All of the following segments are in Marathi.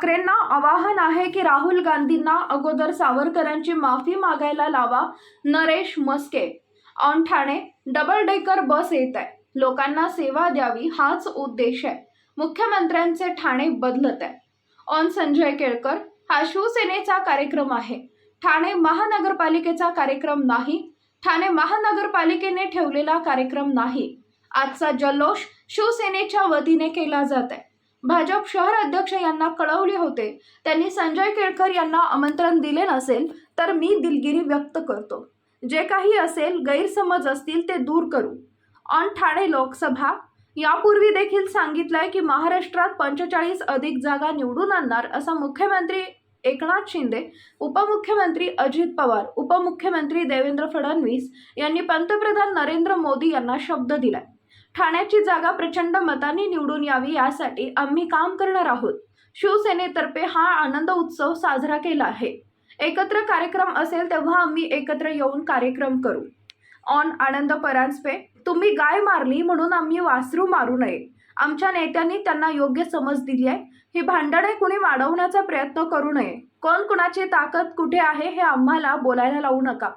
ठाकरेंना आवाहन आहे की राहुल गांधींना अगोदर सावरकरांची माफी मागायला लावा Naresh Mhaske on Thane double decker bus येत आहे. लोकांना सेवा द्यावी हाच उद्देश आहे. मुख्यमंत्र्यांचे ठाणे बदलत आहे. ऑन संजय केळकर हा शिवसेनेचा कार्यक्रम आहे. ठाणे महानगरपालिकेचा कार्यक्रम नाही. ठाणे महानगरपालिकेने ठेवलेला कार्यक्रम नाही. आजचा जल्लोष शिवसेनेच्या वतीने केला जात आहे. भाजप शहर अध्यक्ष यांना कळवले होते. त्यांनी संजय केळकर यांना आमंत्रण दिले नसेल तर मी दिलगिरी व्यक्त करतो. जे काही असेल गैरसमज असतील ते दूर करू. ऑन ठाणे लोकसभा? यापूर्वी देखील सांगितलंय की महाराष्ट्रात पंचेचाळीस अधिक जागा निवडून आणणार असा मुख्यमंत्री एकनाथ शिंदे उपमुख्यमंत्री अजित पवार उपमुख्यमंत्री देवेंद्र फडणवीस यांनी पंतप्रधान नरेंद्र मोदी यांना शब्द दिलाय. ठाण्याची जागा प्रचंड मताने निवडून यावी यासाठी आम्ही काम करणार आहोत. शिवसेनेतर्फे हा आनंद उत्सव साजरा केला आहे. एकत्र कार्यक्रम असेल तेव्हा आम्ही एकत्र येऊन कार्यक्रम करू. ऑन आनंद परांजपे तुम्ही गाय मारली म्हणून आम्ही वासरू मारू नये. आमच्या नेत्यांनी त्यांना योग्य समज दिली आहे. ही भांडणे कुणी वाढवण्याचा प्रयत्न करू नये. कोण कुणाची ताकद कुठे आहे हे आम्हाला बोलायला लावू नका.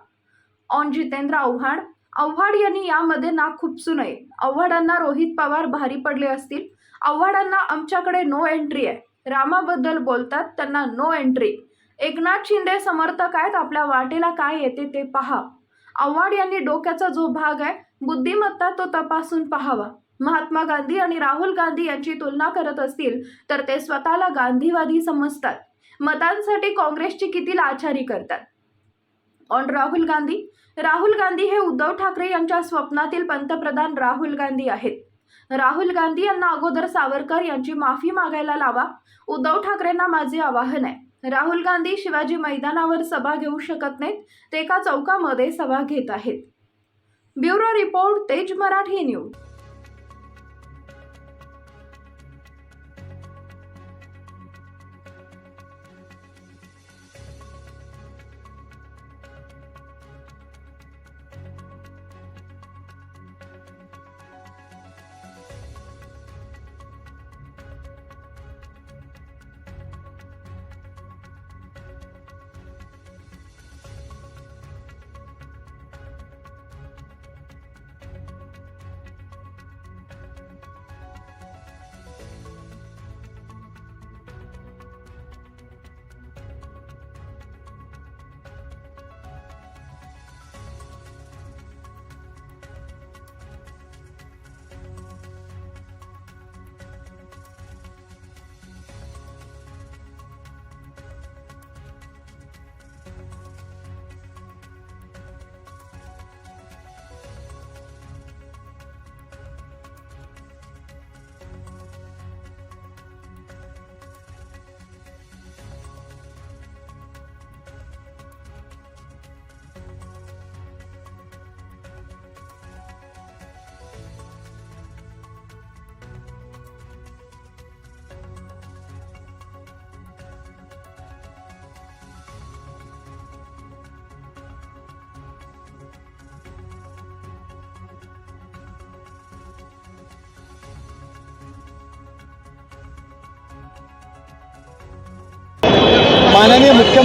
ऑन जितेंद्र आव्हाड आव्हाड यांनी यामध्ये नाक खुपसू नये. आव्हाडांना रोहित पवार भारी पडले असतील. आव्हाडांना आमच्याकडे नो एंट्री आहे. रामाबद्दल बोलतात त्यांना नो एंट्री एकनाथ शिंदे समर्थक आहेत आपल्या वाटेला काय येते ते पहा. आव्हाड यांनी डोक्याचा जो भाग आहे बुद्धिमत्ता तो तपासून पहावा. महात्मा गांधी आणि राहुल गांधी यांची तुलना करत असतील तर ते स्वतःला गांधीवादी समजतात. मतांसाठी काँग्रेसची किती लाचारी करतात. ऑन राहुल गांधी. राहुल गांधी हे उद्धव ठाकरे यांच्या स्वप्नातील पंतप्रधान राहुल गांधी आहेत. राहुल गांधी यांना अगोदर सावरकर यांची माफी मागायला लावा. उद्धव ठाकरेंना माझे आवाहन आहे. राहुल गांधी शिवाजी मैदानावर सभा घेऊ शकत नाहीत. ते एका चौकामध्ये सभा घेत आहेत. ब्युरो रिपोर्ट तेज मराठी न्यूज.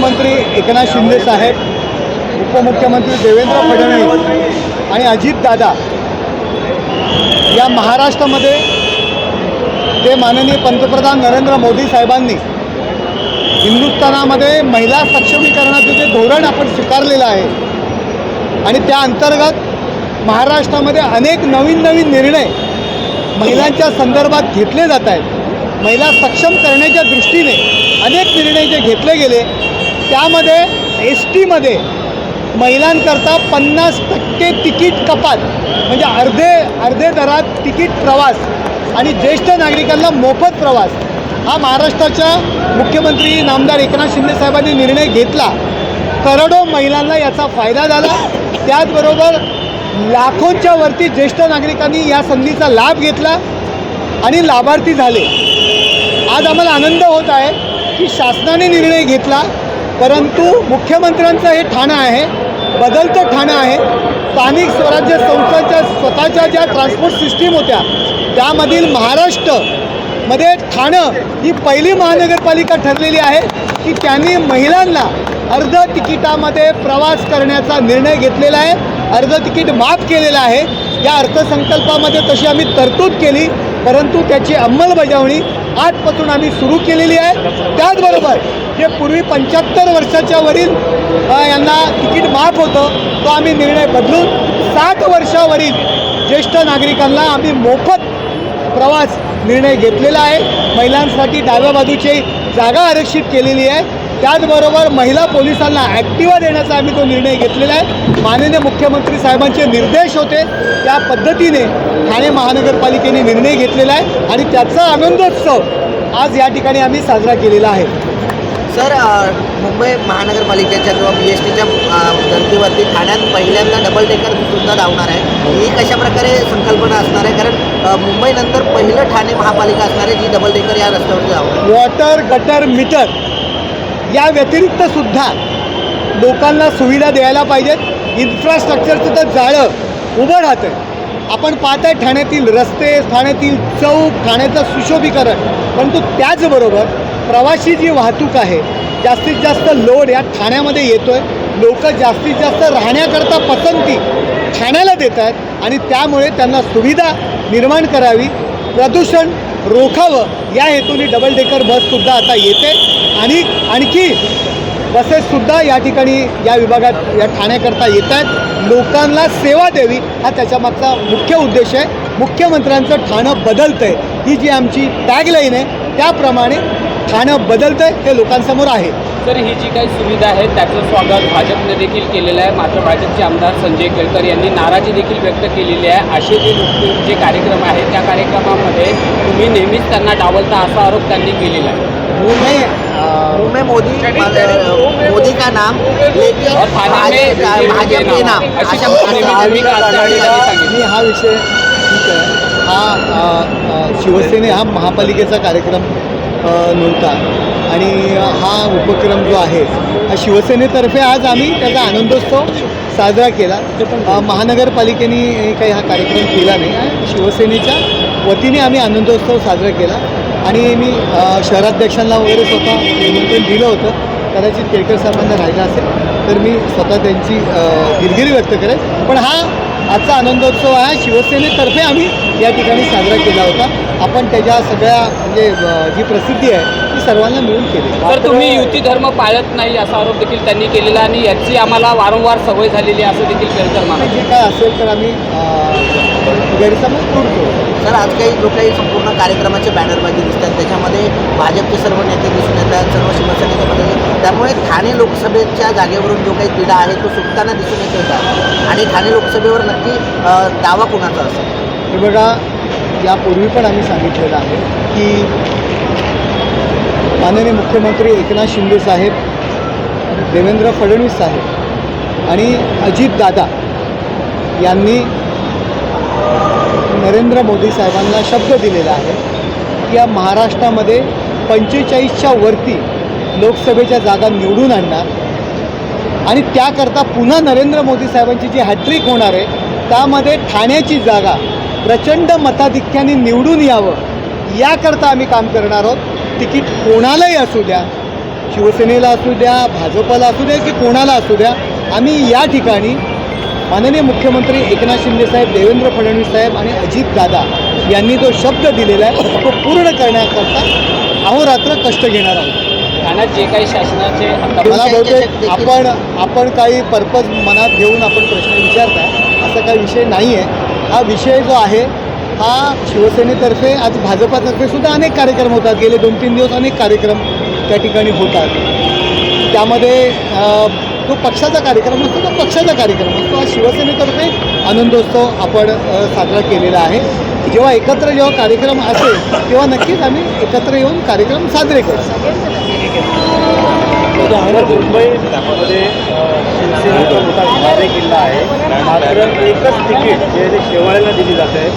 मुख्यमंत्री एकनाथ शिंदे साहेब उपमुख्यमंत्री देवेंद्र फडणवीस आणि अजितदादा या महाराष्ट्रामध्ये ते माननीय पंतप्रधान नरेंद्र मोदी साहेबांनी हिंदुस्थानामध्ये महिला सक्षमीकरणाचं जे धोरण आपण स्वीकारलेलं आहे आणि त्या अंतर्गत महाराष्ट्रामध्ये अनेक नवीन नवीन निर्णय महिलांच्या संदर्भात घेतले जात आहेत. महिला सक्षम करण्याच्या दृष्टीने अनेक निर्णय जे घेतले गेले त्यामध्ये एस टीमध्ये महिलांकरता पन्नास टक्के तिकीट कपात. म्हणजे अर्धे अर्धे दरात तिकीट प्रवास आणि ज्येष्ठ नागरिकांना मोफत प्रवास. हा महाराष्ट्राच्या मुख्यमंत्री नामदार एकनाथ शिंदे साहेबांनी निर्णय घेतला. करोडो महिलांना याचा फायदा झाला. त्याचबरोबर लाखोंच्या वरती ज्येष्ठ नागरिकांनी या संधीचा लाभ घेतला आणि लाभार्थी झाले. आज आम्हाला आनंद होत आहे की शासनाने निर्णय घेतला. परंतु मुख्यमंत्र्यांचं हे ठाणं आहे बदलतं ठाणं आहे. स्थानिक स्वराज्य संस्थांच्या स्वतःच्या ज्या ट्रान्सपोर्ट सिस्टीम होत्या त्यामधील महाराष्ट्रमध्ये ठाणं ही पहिली महानगरपालिका ठरलेली आहे की त्यांनी महिलांना अर्ध तिकिटामध्ये प्रवास करण्याचा निर्णय घेतलेला आहे अर्ध तिकीट माफ केलेलं आहे. या अर्थसंकल्पामध्ये तशी आम्ही तरतूद केली परंतु त्याची अंमलबजावणी आजपासून आम्ही सुरू केलेली आहे. त्याचबरोबर जे पूर्वी पंच्याहत्तर वर्षाच्या वरील यांना तिकीट माफ होतं तो आम्ही निर्णय बदलून साठ वर्षावरील ज्येष्ठ नागरिकांना आम्ही मोफत प्रवास निर्णय घेतलेला आहे. महिलांसाठी डाव्या बाजूची जागा आरक्षित केलेली आहे. त्याचबरोबर महिला पोलिसांना ॲक्टिवा देण्याचा आम्ही तो निर्णय घेतलेला आहे. माननीय मुख्यमंत्री साहेबांचे निर्देश होते. त्या पद्धतीने ठाणे महानगरपालिकेने निर्णय घेतलेला आहे आणि त्याचा आनंदोत्सव आज या ठिकाणी आम्ही साजरा केलेला आहे. सर मुंबई महानगरपालिकेच्या किंवा बी एस टीच्या धर्तीवरती ठाण्यात पहिल्यांदा डबल डेकर सुद्धा धावणार आहे. ही कशा प्रकारे संकल्पना असणार आहे? कारण मुंबई मुंबईनंतर पहिलं ठाणे महापालिका असणार आहे जी डबल डेकर या रस्त्यावरती धावणार वॉटर गटर मीटर या व्यतिरिक्त सुद्धा लोकांना सुविधा द्यायला पाहिजेत. इन्फ्रास्ट्रक्चरचं तर जाळं उभं राहतं आपण पाहताय ठाण्यातील रस्ते ठाण्यातील चौक ठाण्याचं सुशोभीकरण. परंतु त्याचबरोबर प्रवासी जी वाहतूक आहे जास्तीत जास्त लोड या ठाण्यामध्ये येतो आहे लोक जास्तीत जास्त राहण्याकरता पसंती ठाण्याला देत आहेत आणि त्यामुळे त्यांना सुविधा निर्माण करावी. प्रदूषण रोखावं या हेतूने डबल डेकर बससुद्धा आता येते आणि आणखी बसेससुद्धा या ठिकाणी या विभागात या ठाण्याकरता येत आहेत लोकांना सेवा द्यावी हा त्याच्यामागचा मुख्य उद्देश आहे. मुख्यमंत्र्यांचं ठाणं बदलतं आहे ही जी आमची टॅगलाईन आहे त्याप्रमाणे ठाणं बदलतं आहे हे लोकांसमोर आहे. तर ही जी काही सुविधा आहे त्याचं स्वागत भाजपने देखील केलेलं आहे. मात्र भाजपचे आमदार संजय केळकर यांनी नाराजी देखील व्यक्त केलेली आहे. असे जे लोक जे कार्यक्रम आहेत त्या कार्यक्रमामध्ये तुम्ही नेहमीच त्यांना डावलता असा आरोप त्यांनी केलेला आहे. नाही अं, मुंह में मोदी मोदी का नाम? भाजप के नाम. मी हा विषय ठीक आहे. हा शिवसेने हा महापालिकेचा कार्यक्रम नव्हता. आणि हा उपक्रम जो आहे हा शिवसेनेतर्फे आज आम्ही त्याचा आनंदोत्सव साजरा केला. महानगरपालिकेने काही हा कार्यक्रम केला नाही. शिवसेनेच्या वतीने आम्ही आनंदोत्सव साजरा केला. आणि मी शहराध्यक्षांना वगैरे स्वतः निमंत्रण दिलं होतं. कदाचित केळकर साहेबांना राहिलं असेल तर मी स्वतः त्यांची दिलगिरी व्यक्त करेन. पण हा आजचा आनंदोत्सव हा शिवसेनेतर्फे आम्ही या ठिकाणी साजरा केला होता. आपण त्याच्या सगळ्या म्हणजे जी प्रसिद्धी आहे ती सर्वांना मिळून केली. तर तुम्ही युती धर्म पाळत नाही असा आरोप देखील त्यांनी केलेला आणि याची आम्हाला वारंवार सवय झालेली आहे असं देखील केळकर मानत जे काय असेल तर आम्ही गैरसमज दूर करू. सर आज काही जो काही संपूर्ण कार्यक्रमाचे बॅनरबाजी दिसतात. त्याच्यामध्ये भाजपचे सर्व नेते दिसून येतात सर्व शिवसेनेचे मध्ये त्यामुळे ठाणे लोकसभेच्या जागेवरून जो काही तिढा आहे तो सुटताना दिसून येतो होता आणि ठाणे लोकसभेवर नक्की दावा कोणाचा असेल? हे बघा यापूर्वी पण आम्ही सांगितलेलं आहे की माननीय मुख्यमंत्री एकनाथ शिंदे साहेब देवेंद्र फडणवीस साहेब आणि अजितदादा यांनी नरेंद्र मोदी साहेबांना शब्द दिलेला आहे की या महाराष्ट्रामध्ये पंचेचाळीसच्या वरती लोकसभेच्या जागा निवडून आणणार. आणि त्याकरता पुन्हा नरेंद्र मोदी साहेबांची जी हॅट्रिक होणार आहे त्यामध्ये ठाण्याची जागा प्रचंड मताधिक्याने निवडून यावं याकरता आम्ही काम करणार आहोत. तिकीट कोणालाही असू द्या शिवसेनेला असू द्या भाजपला असू द्या की कोणाला असू द्या आम्ही या ठिकाणी माननीय मुख्यमंत्री एकनाथ शिंदे साहेब देवेंद्र फडणवीस साहेब आणि अजितदादा यांनी जो शब्द दिलेला आहे तो पूर्ण करण्याकरता अहोरात्र कष्ट घेणार आहोत. ठाण्यात जे काही शासनाचे मला बहुतेक आपण आपण काही पर्पज मनात घेऊन आपण प्रश्न विचारताय असा काही विषय नाही आहे हा विषय जो आहे हा शिवसेनेतर्फे आज भाजपातर्फे सुद्धा अनेक कार्यक्रम होतात. गेले दोन तीन दिवस अनेक कार्यक्रम त्या ठिकाणी होतात. त्यामध्ये जो पक्षाचा कार्यक्रम असतो तो पक्षाचा कार्यक्रम असतो. हा शिवसेनेतर्फे आनंदोत्सव आपण साजरा केलेला आहे. जेव्हा एकत्र जेव्हा कार्यक्रम असेल तेव्हा नक्कीच आम्ही एकत्र येऊन कार्यक्रम साजरे करू. मुंबई मध्ये शिवसेनेचा मोठा बाले किल्ला आहे. मात्र एकच तिकीट जे आहे ते शेवाळ्याला दिली जाते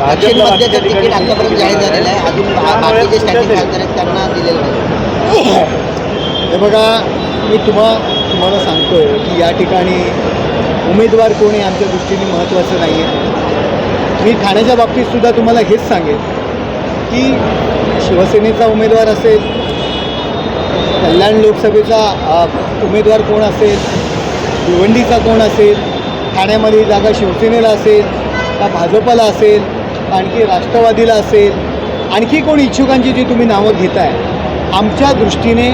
दक्षिण मध्याचं तिकीट आतापर्यंत जाहीर झालेलं आहे. अजून बा- बाकी जे स्टँडिंग खासदार आहेत त्यांना दिलेलं नाही. हे बघा मी तुम्हा तुम्हाला सांगतो आहे की या ठिकाणी उमेदवार कोण आहे आमच्या दृष्टीने महत्त्वाचं नाही आहे. मी ठाण्याच्या बाबतीतसुद्धा तुम्हाला हेच सांगेन की शिवसेनेचा उमेदवार असेल कल्याण लोकसभेचा उमेदवार कोण असेल भिवंडीचा कोण असेल ठाण्यामध्ये जागा शिवसेनेला असेल का भाजपला असेल आणखी राष्ट्रवादीला असेल आणखी कोण इच्छुकांची जी तुम्ही नावं घेताय आमच्या दृष्टीने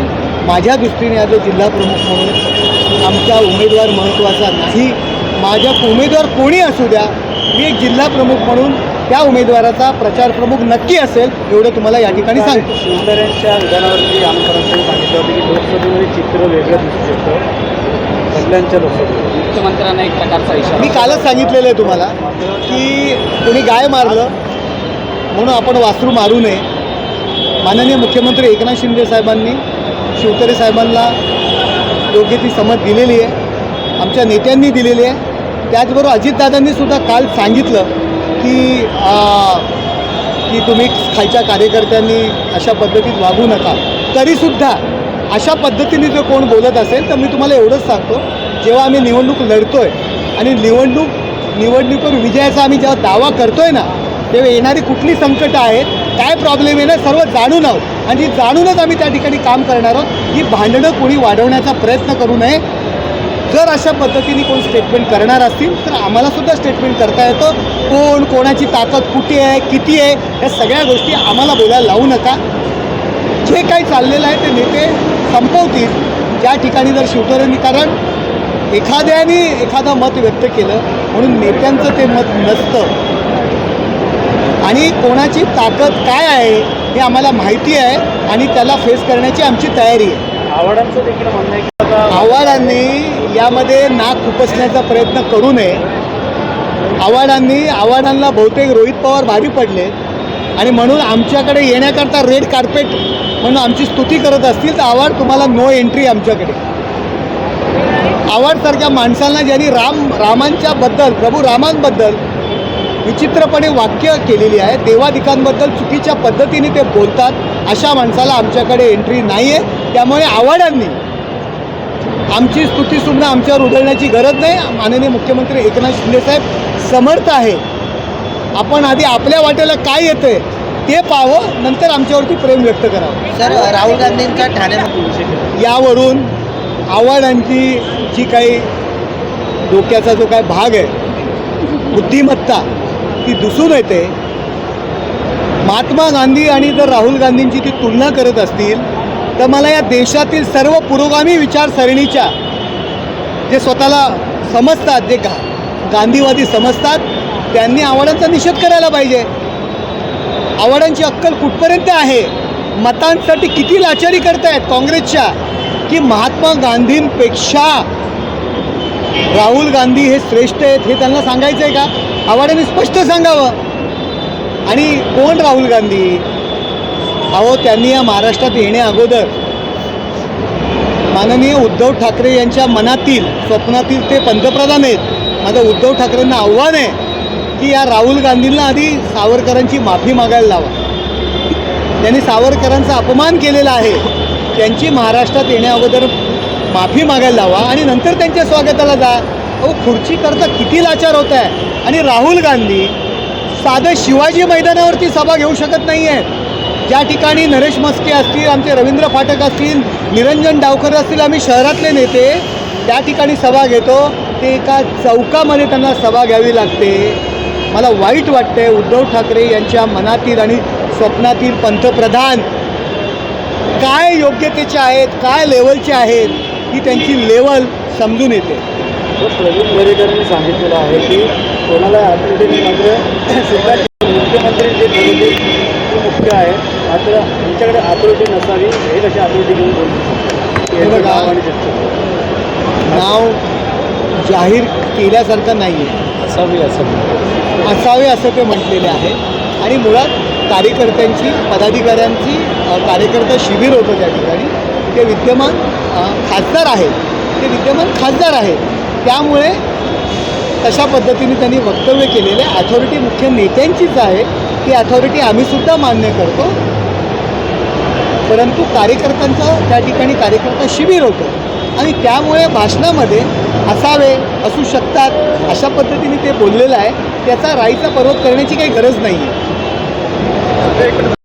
माझ्या दृष्टीने आज जिल्हा प्रमुख म्हणून आमचा उमेदवार महत्त्वाचा नाही माझ्या उमेदवार कोणी असू द्या मी एक जिल्हा प्रमुख म्हणून त्या उमेदवाराचा प्रचार प्रमुख नक्की असेल एवढं तुम्हाला या ठिकाणी सांगतो. शिवतारेंच्या विधानावरती आमदारांनी सांगितलं होतं की लोकसभेमध्ये चित्र वेगळं दिसू शकतं. कल्याणच्या लोकसभेत. मुख्यमंत्र्यांना एक प्रकारचा इशारा. मी कालच सांगितलेलं आहे तुम्हाला की कोणी गाय मारलं म्हणून आपण वासरू मारू नये. माननीय मुख्यमंत्री एकनाथ शिंदे साहेबांनी शिवतरे साहेबांना योग्य ती समज दिलेली आहे. आमच्या नेत्यांनी दिलेली आहे. त्याचबरोबर अजितदादांनी सुद्धा काल सांगितलं की आ, की तुम्ही खालच्या कार्यकर्त्यांनी अशा पद्धतीत वागू नका. तरीसुद्धा अशा पद्धतीने जर कोण बोलत असेल तर मी तुम्हाला एवढंच सांगतो जेव्हा आम्ही निवडणूक लढतो आहे आणि निवडणूक निवडणुकीवर विजयाचा आम्ही जेव्हा दावा करतो आहे ना तेव्हा येणारी कुठली संकटं आहेत काय प्रॉब्लेम आहे ना सर्व जाणून आहोत. आणि जाणूनच आम्ही त्या ठिकाणी काम करणार आहोत. ही भांडणं कोणी वाढवण्याचा प्रयत्न करू नये. जर अशा पद्धतीने कोण स्टेटमेंट करणार असतील तर आम्हालासुद्धा स्टेटमेंट करता येतं. कोण कोणाची ताकद कुठे आहे किती आहे या सगळ्या गोष्टी आम्हाला बोलायला लावू नका. जे काही चाललेलं आहे ते नेते संपवतील. ज्या ठिकाणी जर शिवतऱ्यांनी कारण एखाद्याने एखादं मत व्यक्त केलं म्हणून नेत्यांचं ते मत नसतं. आणि कोणाची ताकद काय आहे हे आम्हाला माहिती आहे आणि त्याला फेस करण्याची आमची तयारी आहे. आव्हाडांचं देखील म्हणणं आहे की आव्हाडांनी यामध्ये नाक खुपसण्याचा प्रयत्न करू नये. आव्हाडांनी आव्हाडांना बहुतेक रोहित पवार भारी पडले. आणि म्हणून आमच्याकडे येण्याकरता रेड कार्पेट म्हणून आमची स्तुती करत असतील तर आव्हाड तुम्हाला नो एंट्री आमच्याकडे. आव्हाडसारख्या माणसांना ज्यांनी राम रामांच्या बद्दल प्रभू रामांबद्दल विचित्रपणे वाक्य केलेली आहे. देवादिकांबद्दल चुकीच्या पद्धतीने ते बोलतात. अशा माणसाला आमच्याकडे एंट्री नाही आहे त्यामुळे आव्हाडांनी आमची स्तुतीसुद्धा आमच्यावर उधळण्याची गरज नाही. माननीय मुख्यमंत्री एकनाथ शिंदेसाहेब समर्थ आहे. आपण आधी आपल्या वाटेला काय येतंय ते पाहावं. नंतर आमच्यावरती प्रेम व्यक्त करावं. सर राहुल गांधींचा ठाण्यामध्ये यावरून आव्हाडांची जी काही डोक्याचा जो काय भाग आहे बुद्धिमत्ता ती दिसून येते. महात्मा गांधी आणि जर राहुल गांधींची ती तुलना करत असतील तर मला या देशातील सर्व पुरोगामी विचारसरणीच्या जे स्वतःला समजतात जे गा गांधीवादी समजतात त्यांनी आव्हाडांचा निषेध करायला पाहिजे. आव्हाडांची अक्कल कुठपर्यंत आहे? मतांसाठी किती लाचारी करतायत काँग्रेसच्या? की महात्मा गांधींपेक्षा राहुल गांधी हे श्रेष्ठ आहेत हे त्यांना सांगायचं आहे का? आवाड्याने स्पष्ट सांगावं. आणि कोण राहुल गांधी? अहो त्यांनी या महाराष्ट्रात येण्या अगोदर माननीय उद्धव ठाकरे यांच्या मनातील स्वप्नातील ते पंतप्रधान आहेत. माझं उद्धव ठाकरेंना आव्हान आहे की या राहुल गांधींना आधी सावरकरांची माफी मागायला लावा. त्यांनी सावरकरांचा अपमान केलेला आहे. त्यांची महाराष्ट्रात येण्या अगोदर माफी मागायला लावा आणि नंतर त्यांच्या स्वागताला जा. अहो खुर्चीकरता किती लाचार होत आहे. आणि राहुल गांधी साधं शिवाजी मैदानावरती सभा घेऊ शकत नाही आहेत ज्या ठिकाणी नरेश मस्के असतील आमचे रवींद्र फाटक असतील निरंजन डावकर असतील आम्ही शहरातले नेते त्या ठिकाणी सभा घेतो. ते एका चौकामध्ये त्यांना सभा घ्यावी लागते. मला वाईट वाटतंय उद्धव ठाकरे यांच्या मनातील आणि स्वप्नातील पंतप्रधान काय योग्यतेचे आहेत काय लेवलचे आहेत? ही त्यांची लेवल समजून येते. प्रवीण दरेकरांनी सांगितलेलं आहे की कोणाला अथॉरिटी मात्र मुख्यमंत्री जे बोलले ते मुख्य आहे. मात्र त्यांच्याकडे अथॉरिटी नसावी हे कशी अथॉरिटी घेऊन बोलतो त्यांचं नाव जाहीर केल्यासारखं नाही आहे असावी. असं असावे असं ते म्हटलेले आहे. आणि मुळात कार्यकर्त्यांची पदाधिकाऱ्यांची कार्यकर्ता शिबिर होतं त्या ठिकाणी. ते विद्यमान खासदार आहेत ते विद्यमान खासदार आहेत त्यामुळे तशा पद्धतीने त्यांनी वक्तव्य केलेले. अथॉरिटी मुख्य नेत्यांचीच आहे. ती अथॉरिटी आम्हीसुद्धा मान्य करतो. परंतु कार्यकर्त्यांचं त्या ठिकाणी कार्यकर्ता शिबिर होतं. आणि त्यामुळे भाषणामध्ये असावे असू शकतात अशा पद्धतीने ते बोललेलं आहे. त्याचा राईचा पर्वत करण्याची काही गरज नाही आहे